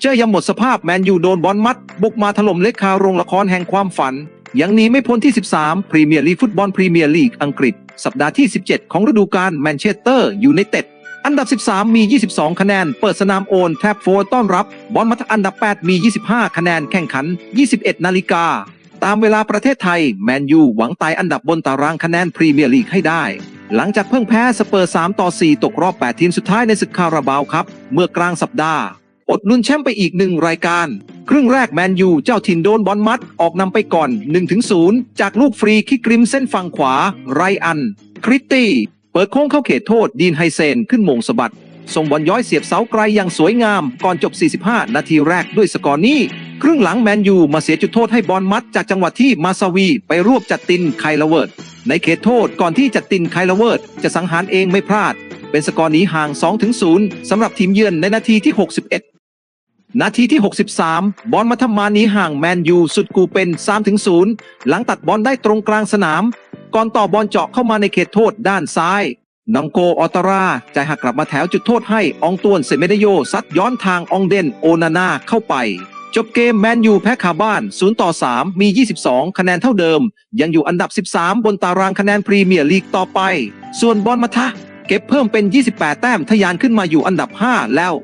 เจอยังหมดสภาพแมนยูโดนบอลมัด บุกมาถล่มเล็กคาโรงละครแห่งความฝัน ยังหนีไม่พ้นที่ 13 พรีเมียร์ลีกฟุตบอลพรีเมียร์ลีกอังกฤษ สัปดาห์ที่ 17 ของฤดูกาลแมนเชสเตอร์ยูไนเต็ดอันดับ 13 มี 22 คะแนน เปิดสนามโอนแทบโฟร์ต้อนรับบอลมัดอันดับ 8 มี 25 คะแนนแข่งขัน 21 นาฬิกาตามเวลาประเทศไทย แมนยูหวังไต่อันดับบนตารางคะแนนพรีเมียร์ลีกให้ได้ หลังจากเพิ่งแพ้สเปอร์ 3 ต่อ 4 ตกรอบ 8 ทีมสุดท้ายในศึกคาราบาวครับ เมื่อกลางสัปดาห์ อดลุ้นแชมป์ไปอีกหนึ่งรายการ ครึ่งแรกแมนยูเจ้าถิ่นโดนบอลมัดออกนำไปก่อน 1-0 จากลูกฟรีคิกริมเส้นฝั่งขวา ไรอัน คริตตี้ เปิดโค้งเข้าเขตโทษดีนไฮเซนขึ้นมงสะบัดส่งบอลย้อยเสียบเสาไกลอย่างสวยงาม ก่อนจบ 45 นาทีแรกด้วยสกอร์นี้ ครึ่งหลังแมนยูมาเสียจุดโทษให้บอลมัดจากจังหวะที่มาซาวี ไปรวบจัดตินไคลเวิร์ด ในเขตโทษก่อนที่จัดตินไคลเวิร์ด จะสังหารเองไม่พลาด เป็นสกอร์นี้ห่าง 2-0สำหรับทีมเยือนในนาทีที่ 61 นาทีที่ 63 บอลมาทำมาหนีห่างแมนยูสุดกูเป็น 3-0 หลังตัดบอลได้ตรงกลางสนาม ก่อนต่อบอลเจาะเข้ามาในเขตโทษด้านซ้ายนองโกออตราใจหักกลับมาแถวจุดโทษให้องตวนเซเมเดโยซัดย้อนทางอองเดนโอนาน่าเข้าไป จบเกมแมนยูแพ้คาบ้าน 0 ต่อ 3 มี 22 คะแนนเท่าเดิม ยังอยู่อันดับ 13 บนตารางคะแนนพรีเมียร์ลีกต่อไป ส่วนบอลมาทะเก็บเพิ่มเป็น 28 แต้มทะยานขึ้นมาอยู่อันดับ 5 แล้ว